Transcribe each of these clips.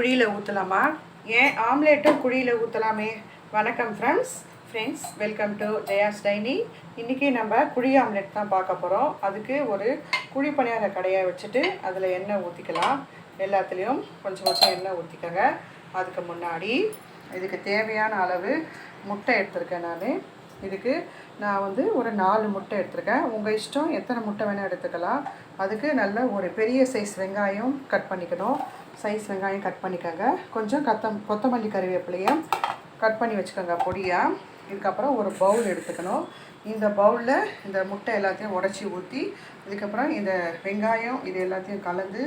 குழியில் ஊற்றலாமா ஏன் ஆம்லேட்டும் குழியில் ஊற்றலாமே வணக்கம் friends friends welcome to Jaya's tiny இன்றைக்கி நம்ம குழி ஆம்லேட் தான் பார்க்க போகிறோம் அதுக்கு ஒரு குழி பணியார கடையை வச்சுட்டு அதில் எண்ணெய் ஊற்றிக்கலாம் எல்லாத்துலேயும் கொஞ்சம் கொஞ்சம் எண்ணெய் ஊற்றிக்கோங்க அதுக்கு முன்னாடி இதுக்கு தேவையான அளவு முட்டை எடுத்திருக்கேன் நான். இதுக்கு நான் வந்து ஒரு நாலு முட்டை எடுத்திருக்கேன். உங்கள் இஷ்டம் எத்தனை முட்டை வேணால் எடுத்துக்கலாம். அதுக்கு நல்ல ஒரு பெரிய சைஸ் வெங்காயம் கட் பண்ணிக்கணும். சைஸ் வெங்காயம் கட் பண்ணிக்கோங்க. கொஞ்சம் கத்தம் கொத்தமல்லி கருவேப்பிலையும் கட் பண்ணி வச்சுக்கோங்க பொடியாக இதுக்கப்புறம் ஒரு பவுல் எடுத்துக்கணும். இந்த பவுலில் இந்த முட்டை எல்லாத்தையும் உடச்சி ஊற்றி இதுக்கப்புறம் இந்த வெங்காயம் இது எல்லாத்தையும் கலந்து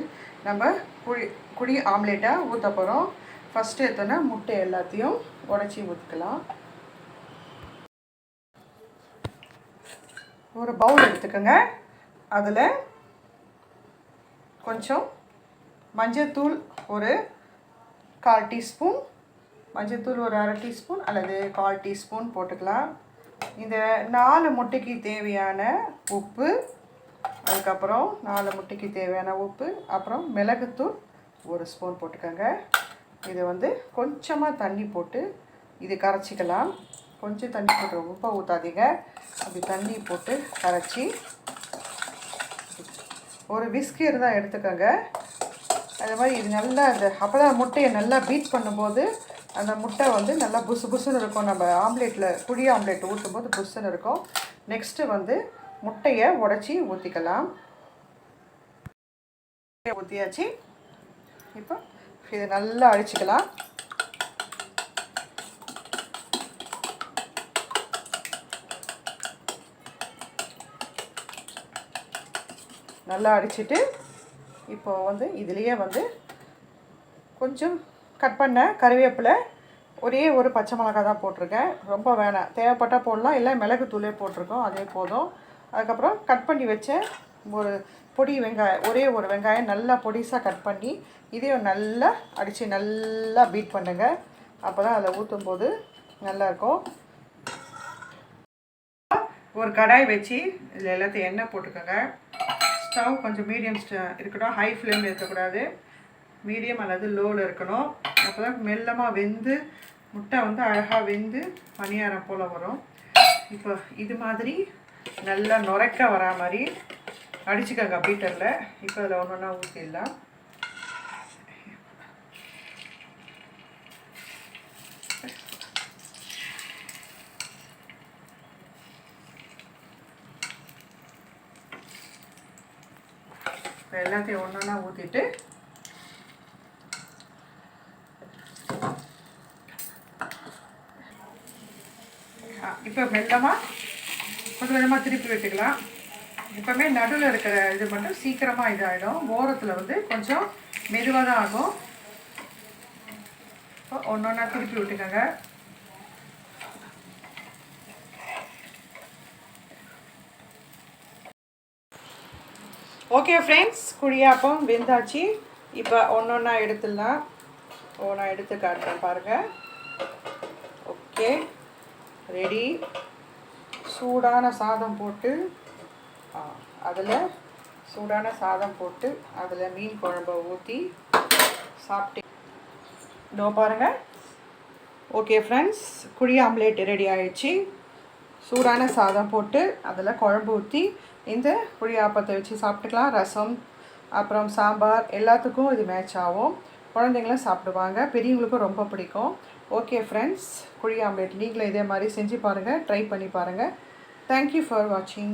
நம்ம குழி குழி ஆம்லேட்டாக ஊற்ற போகிறோம் ஃபஸ்ட்டு எடுத்தோன்னா முட்டை எல்லாத்தையும் உடச்சி ஊற்றிக்கலாம் ஒரு பவுல் எடுத்துக்கோங்க. அதில் கொஞ்சம் மஞ்சத்தூள் ஒரு கால் டீஸ்பூன் மஞ்சத்தூள் ஒரு அரை டீஸ்பூன் அல்லது கால் டீஸ்பூன் போட்டுக்கலாம். இந்த நாலு முட்டைக்கு தேவையான உப்பு அதுக்கப்புறம் நாலு முட்டைக்கு தேவையான உப்பு அப்புறம் மிளகுத்தூள் ஒரு ஸ்பூன் போட்டுக்கோங்க. இதை வந்து கொஞ்சமாக தண்ணி போட்டு இது கரைச்சிக்கலாம். கொஞ்சம் தண்ணி போட்டு ரொம்ப ஊற்றாதீங்க அப்படி தண்ணி போட்டு கரைச்சி ஒரு விஸ்கி தான் எடுத்துக்கோங்க. அது மாதிரி இது நல்லா அந்த அப்போதான் முட்டையை நல்லா பீட் பண்ணும்போது அந்த முட்டை வந்து நல்லா புசு புசுன்னு இருக்கும். நம்ம ஆம்லேட்டில் புளி ஆம்லேட் ஊற்றும் போது புசுன்னு இருக்கும். நெக்ஸ்ட்டு வந்து முட்டையை உடச்சி ஊற்றிக்கலாம் ஊற்றியாச்சு இப்போ இதை நல்லா அழிச்சிக்கலாம் நல்லா அடிச்சுட்டு இப்போ வந்து இதுலேயே வந்து கொஞ்சம் கட் பண்ண கருவேப்பிலை ஒரே ஒரு பச்சை மிளகா தான் போட்டிருக்கேன். ரொம்ப வேணாம். தேவைப்பட்டால் போடலாம். இல்லை மிளகு தூளே போட்டிருக்கோம். அதே போதும். அதுக்கப்புறம் கட் பண்ணி வச்ச ஒரு பொடி வெங்காயம் ஒரே ஒரு வெங்காயம் நல்லா பொடிசாக கட் பண்ணி இதையும் நல்லா அடித்து நல்லா பீட் பண்ணுங்க. அப்போ தான் அதில் ஊற்றும் போது நல்லாயிருக்கும் ஒரு கடாய் வச்சு இதில் எல்லாத்தையும் எண்ணெய் போட்டுக்கோங்க. ஸ்டவ் கொஞ்சம் மீடியம் இருக்கட்டும் ஹை ஃப்ளேமில் இருக்கக்கூடாது. மீடியம் அல்லது லோவில் இருக்கணும். அப்போ தான் மெல்லமாக வெந்து முட்டை வந்து அழகாக வெந்து பணியாரம் போல் வரும். இப்போ இது மாதிரி நல்லா நுரைக்க வரா மாதிரி அடிச்சுக்கோங்க பீட்டரில். இப்போ அதில் ஒன்று ஒன்றா ஊற்றிடலாம் எல்லாத்தையும் ஒன்று ஒன்றா ஊற்றிட்டு இப்போ மெல்லமாக கொஞ்சம் கொஞ்சமாக திருப்பி விட்டுக்கலாம். இப்போமே நடுவில் இருக்கிற இது மட்டும் சீக்கிரமாக இதாகிடும் ஓரத்தில் வந்து கொஞ்சம் மெதுவாக தான் ஆகும். இப்போ ஒன்று ஒன்றா திருப்பி விட்டுக்கோங்க. ஓகே ஃப்ரெண்ட்ஸ் குழியாப்பம் வெந்தாச்சு. இப்போ ஒன்று ஒன்றா எடுத்துடலாம். ஒன்றா எடுத்து காட்டுறேன் பாருங்கள் ஓகே ரெடி சூடான சாதம் போட்டு அதில் சூடான சாதம் போட்டு அதில் மீன் குழம்ப ஊற்றி சாப்பிட்டு இதோ பாருங்கள் ஓகே ஃப்ரெண்ட்ஸ் குழி ஆம்லேட் ரெடி ஆயிடுச்சு. சூடான சாதம் போட்டு அதில் குழம்பு ஊற்றி இந்த புளியாப்பத்தை வச்சு சாப்பிட்டுக்கலாம். ரசம் அப்புறம் சாம்பார் எல்லாத்துக்கும் இது மேட்ச் ஆகும். குழந்தைங்களும் சாப்பிடுவாங்க. பெரியவங்களுக்கும் ரொம்ப பிடிக்கும். ஓகே ஃப்ரெண்ட்ஸ் குழி ஆம்லேட் நீங்களும் இதே மாதிரி செஞ்சு பாருங்கள் ட்ரை பண்ணி பாருங்கள் தேங்க்யூ ஃபார் வாட்சிங்